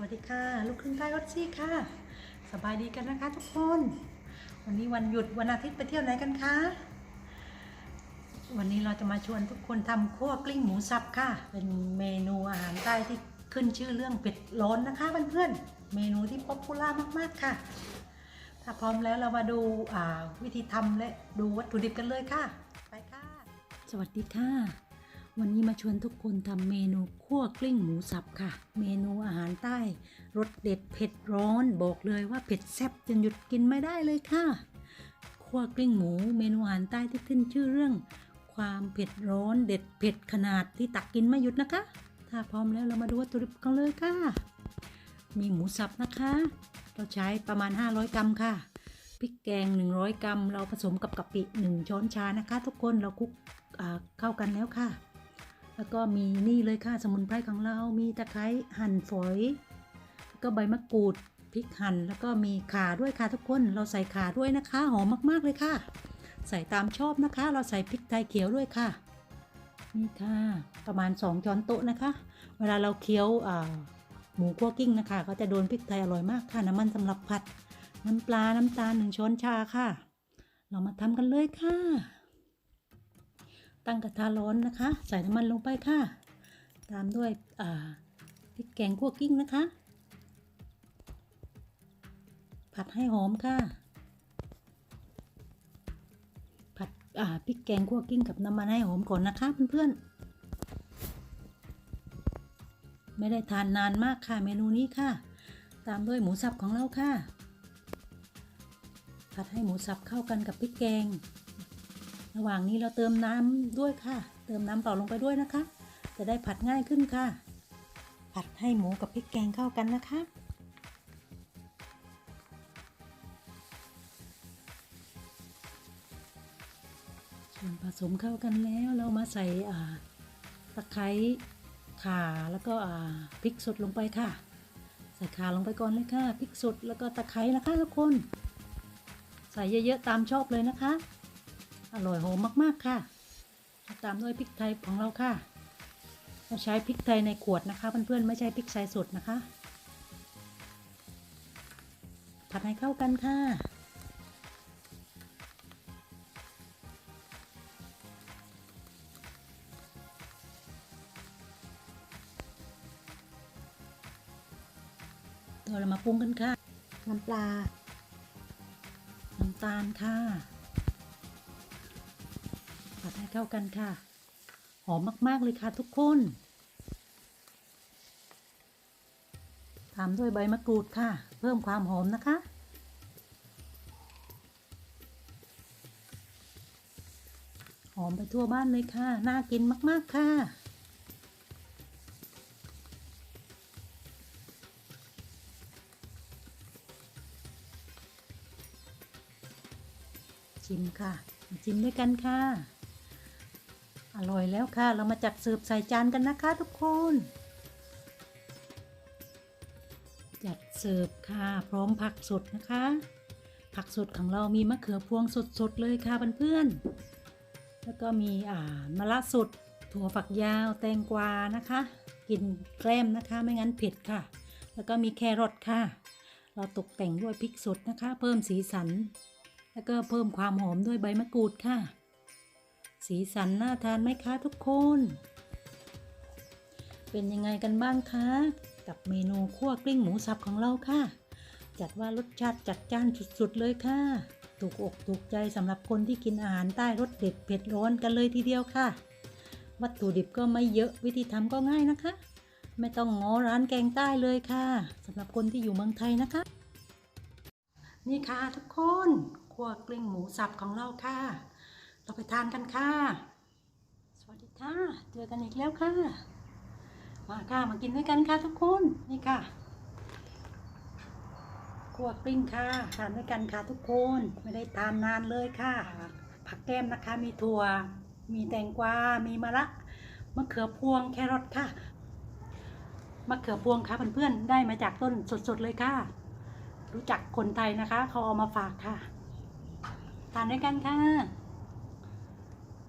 วัสดีค่ะ ลูกครึ่งไทยวัดซี่ค่ะ สบายดีกันนะคะทุกคน วันนี้วันหยุดวันอาทิตย์ไปเที่ยวไหนกันคะ วันนี้เราจะมาชวนทุกคนทำคั่วกลิ้งหมูสับค่ะ เป็นเมนูอาหารใต้ที่ขึ้นชื่อเรื่องเผ็ดร้อนนะคะเพื่อนๆ เมนูที่ป๊อปปูล่ามากๆค่ะ ถ้าพร้อมแล้วเรามาดูวิธีทำและดูวัตถุดิบกันเลยค่ะ ไปค่ะ สวัสดีค่ะ วันนี้มาชวนทุกคนทำเมนูคั่วกลิ้งหมูสับค่ะ เมนูอาหารใต้รสเด็ดเผ็ดร้อนบอกเลยว่าเผ็ดแซ่บจนหยุดกินไม่ได้เลยค่ะคั่วกลิ้งหมูเมนูอาหารใต้ที่ขึ้นชื่อเรื่อง ความเผ็ดร้อนเด็ดเผ็ดขนาดที่ตักกินไม่หยุดนะคะ ถ้าพร้อมแล้วเรามาดูวัตถุดิบกันเลยค่ะ มีหมูสับนะคะ เราใช้ประมาณ 500 กรัมค่ะพริกแกง 100 กรัม เราผสมกับกะปิ 1 ช้อนชานะคะ ทุกคนเราคลุกเข้ากันแล้วค่ะ แล้วก็มีนี่เลยค่ะสมุนไพรของเรา มีตะไคร้หั่นฝอยแล้วก็ใบมะกรูดพริกหั่นแล้วก็มีข่าด้วยค่ะทุกคนเราใส่ข่าด้วยนะคะหอมมากๆเลยค่ะ ใส่ตามชอบนะคะ เราใส่พริกไทยเขียวด้วยค่ะนี่ค่ะ ประมาณ 2 ช้อนโต๊ะนะคะ เวลาเราเคี้ยวหมูคั่วกิ้งนะคะ ก็จะโดนพริกไทยอร่อยมากค่ะน้ำมันสำหรับผัด น้ำปลาน้ำตาลหนึ่งช้อนชาค่ะ เรามาทำกันเลยค่ะ ตั้งกระทะร้อนนะคะ ใส่น้ำมันลงไปค่ะ ตามด้วยพริกแกงคั่วกิ้งนะคะ ผัดให้หอมค่ะ ผัดพริกแกงคั่วกิ้งกับน้ำมันให้หอมก่อนนะคะเพื่อนๆ ไม่ได้ทานนานมากค่ะเมนูนี้ค่ะ ตามด้วยหมูสับของเราค่ะ ผัดให้หมูสับเข้ากันกับพริกแกง ระหว่างนี้เราเติมน้ำด้วยค่ะ เติมน้ำเปล่าลงไปด้วยนะคะ จะได้ผัดง่ายขึ้นค่ะ ผัดให้หมูกับพริกแกงเข้ากันนะคะส่วนผสมเข้ากันแล้วเรามาใส่อ่าตะไคร้ข่าแล้วก็อ่าพริกสดลงไปค่ะใส่ข่าลงไปก่อนเลยค่ะพริกสดแล้วก็ตะไคร้นะคะทุกคน ใส่เยอะๆตามชอบเลยนะคะ อร่อยหอมมาก ๆ ค่ะ ตามด้วยพริกไทยของเราค่ะ เราใช้พริกไทยในขวดนะคะ เพื่อนๆ ไม่ใช่พริกไทยสดนะคะ ผัดให้เข้ากันค่ะเดี๋ยวเรามาปรุงกันค่ะ น้ำปลา น้ำตาลค่ะ ให้เข้ากันค่ะ หอมมากๆเลยค่ะทุกคนตามด้วยใบมะกรูดค่ะ เพิ่มความหอมนะคะหอมไปทั่วบ้านเลยค่ะ น่ากินมาก ๆ ค่ะ ชิมค่ะ ชิมด้วยกันค่ะ อร่อยแล้วค่ะ เรามาจัดเสิร์ฟใส่จานกันนะคะทุกคน จัดเสิร์ฟค่ะ พร้อมผักสดนะคะ ผักสดของเรามีมะเขือพวงสดๆเลยค่ะเพื่อนๆ แล้วก็มีอ่ามะระสด ถั่วฝักยาว แตงกวานะคะ กินแกล้มนะคะ ไม่งั้นเผ็ดค่ะ แล้วก็มีแครอทค่ะ เราตกแต่งด้วยพริกสดนะคะ เพิ่มสีสัน แล้วก็เพิ่มความหอมด้วยใบมะกรูดค่ะ สีสันน่าทานไหมคะทุกคน เป็นยังไงกันบ้างคะ กับเมนูคั่วกลิ้งหมูสับของเราค่ะ จัดว่ารสชาติจัดจ้านสุดๆเลยค่ะ ถูกอกถูกใจสำหรับคนที่กินอาหารใต้รสเด็ดเผ็ดร้อนกันเลยทีเดียวค่ะ วัตถุดิบก็ไม่เยอะวิธีทำก็ง่ายนะคะ ไม่ต้องง้อร้านแกงใต้เลยค่ะสำหรับคนที่อยู่เมืองไทยนะคะ นี่ค่ะทุกคนคั่วกลิ้งหมูสับของเราค่ะ เราไปทานกันค่ะ สวัสดีค่ะ เจอกันอีกแล้วค่ะ มาค่ะ มากินด้วยกันค่ะทุกคน นี่ค่ะคั่วกลิ้งค่ะ ทานด้วยกันค่ะทุกคน ไม่ได้ทานนานเลยค่ะ ผักแก้มนะคะ มีถั่ว มีแตงกวา มีมะระ มะเขือพวง แครอทค่ะ มะเขือพวงค่ะเพื่อนๆ ได้มาจากต้นสดๆเลยค่ะ รู้จักคนไทยนะคะ เขาเอามาฝากค่ะ ทานด้วยกันค่ะ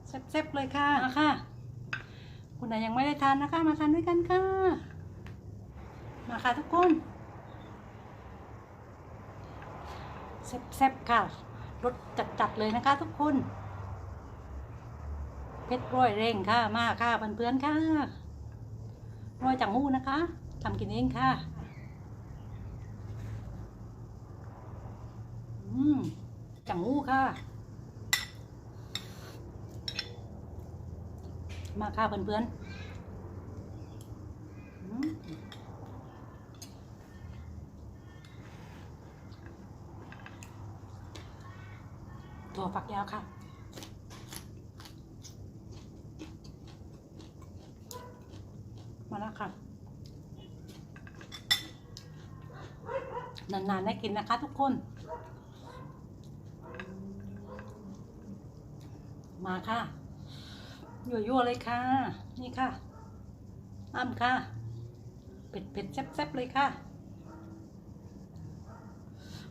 แซ่บๆเลยค่ะมาค่ะ คุณไหนยังไม่ได้ทานนะคะ มาทานด้วยกันค่ะ มาค่ะทุกคนแซ่บๆค่ะรสจัดๆเลยนะคะทุกคนเพชรร้อยเร่งค่ะมาค่ะเพื่อนๆค่ะร้อยจังหูนะคะทำกินเองค่ะอืมจังหูค่ะ มาค่ะเพื่อนถั่วฝักยาวค่ะ มาแล้วค่ะ นานๆได้กินนะคะทุกคน มาค่ะ ยั่วๆเลยค่ะ นี่ค่ะอ้ำค่ะ เผ็ดๆแซ่บๆเลยค่ะ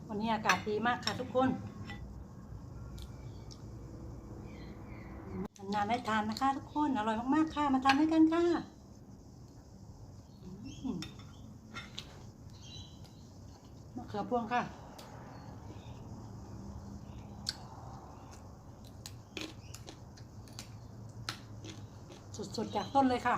วันนี้อากาศดีมากค่ะทุกคนนานได้ทานนะคะทุกคน อร่อยมากๆค่ะ มาทานด้วยกันค่ะมะเขือพวงค่ะ สดๆจากต้นเลยค่ะ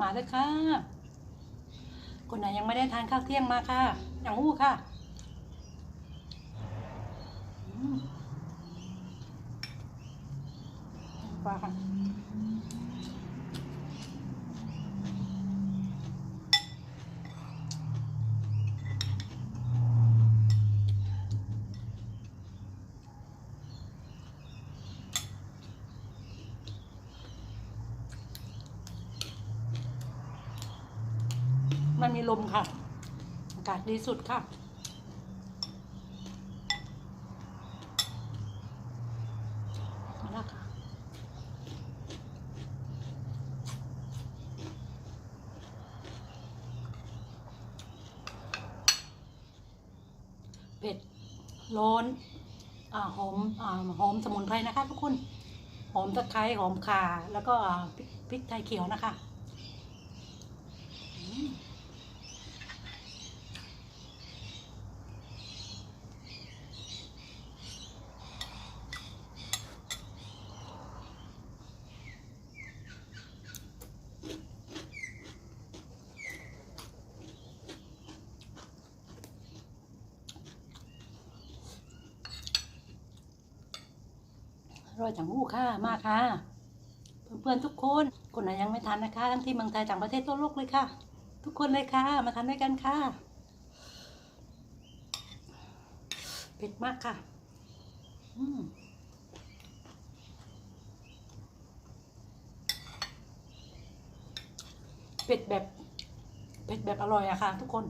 มาเลยค่ะ คนไหนยังไม่ได้ทานข้าวเที่ยงมาค่ะ อย่างหู้ค่ะอืมปลาค่ะ มีลมค่ะ อากาศดีสุดค่ะ มาแล้วค่ะ เผ็ด ร้อน อ่า หอม อ่า หอมสมุนไพรนะคะทุกคน หอมตะไคร้ หอมข่า แล้วก็พริกไทยเขียวนะคะ ร่อยจังหู้ค่ะมากค่ะ เพื่อนๆทุกคนคนไหนยังไม่ทานนะคะ ทั้งที่เมืองไทยต่างประเทศทั่วโลกเลยค่ะ ทุกคนเลยค่ะ มาทานด้วยกันค่ะเผ็ดมากค่ะอืมเผ็ดแบบเผ็ดแบบอร่อยอะค่ะ ทุกคน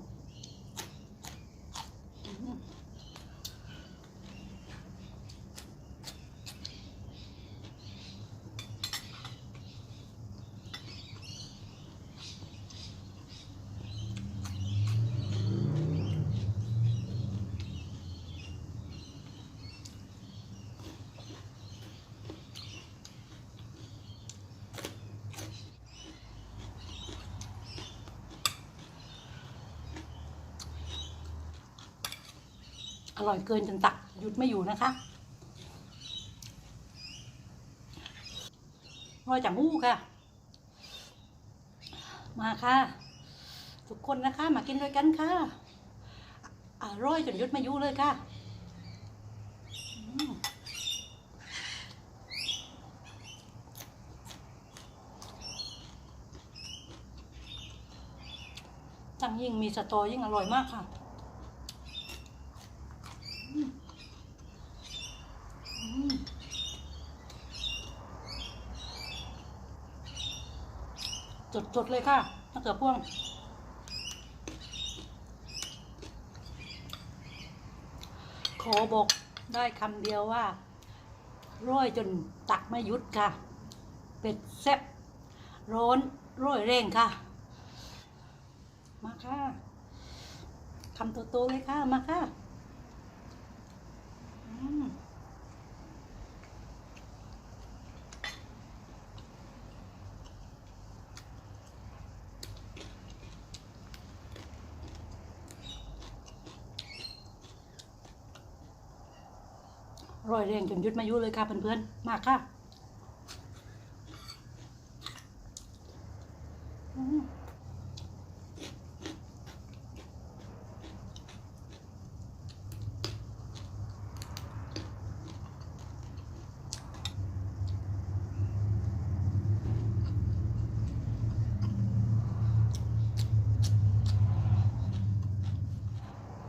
อร่อยเกินจนตักหยุดไม่อยู่นะคะอร่อยจังหู้ค่ะ มาค่ะ ทุกคนนะคะมากินด้วยกันค่ะ อร่อยจนหยุดไม่อยู่เลยค่ะั้งยิ่งมีสตอยิ่งอร่อยมากค่ะ จดเลยค่ะมะเขือพ่วง ขอบอกได้คำเดียวว่าร้อยจนตักไม่หยุดค่ะ เป็ดแซ่บร้อนร้อยเร่งค่ะ มาค่ะคำโตๆเลยค่ะ มาค่ะอืมอ ร่อยแรงจนยุดมายุเลยค่ะเพื่อนๆ มาค่ะ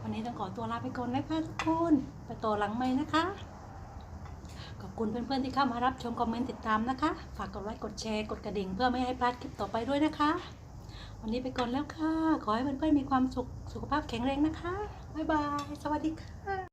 วันนี้ต้องขอตัวลาไปก่อนนะคะทุกคน ไปต่อหลังไม่นะคะ ขอบคุณเพื่อนๆที่เข้ามารับชมคอมเมนต์ติดตามนะคะ ฝากกดไลค์กดแชร์กดกระดิ่งเพื่อไม่ให้พลาดคลิปต่อไปด้วยนะคะ วันนี้ไปก่อนแล้วค่ะ ขอให้เพื่อนๆมีความสุขสุขภาพแข็งแรงนะคะบ๊ายบาย สวัสดีค่ะ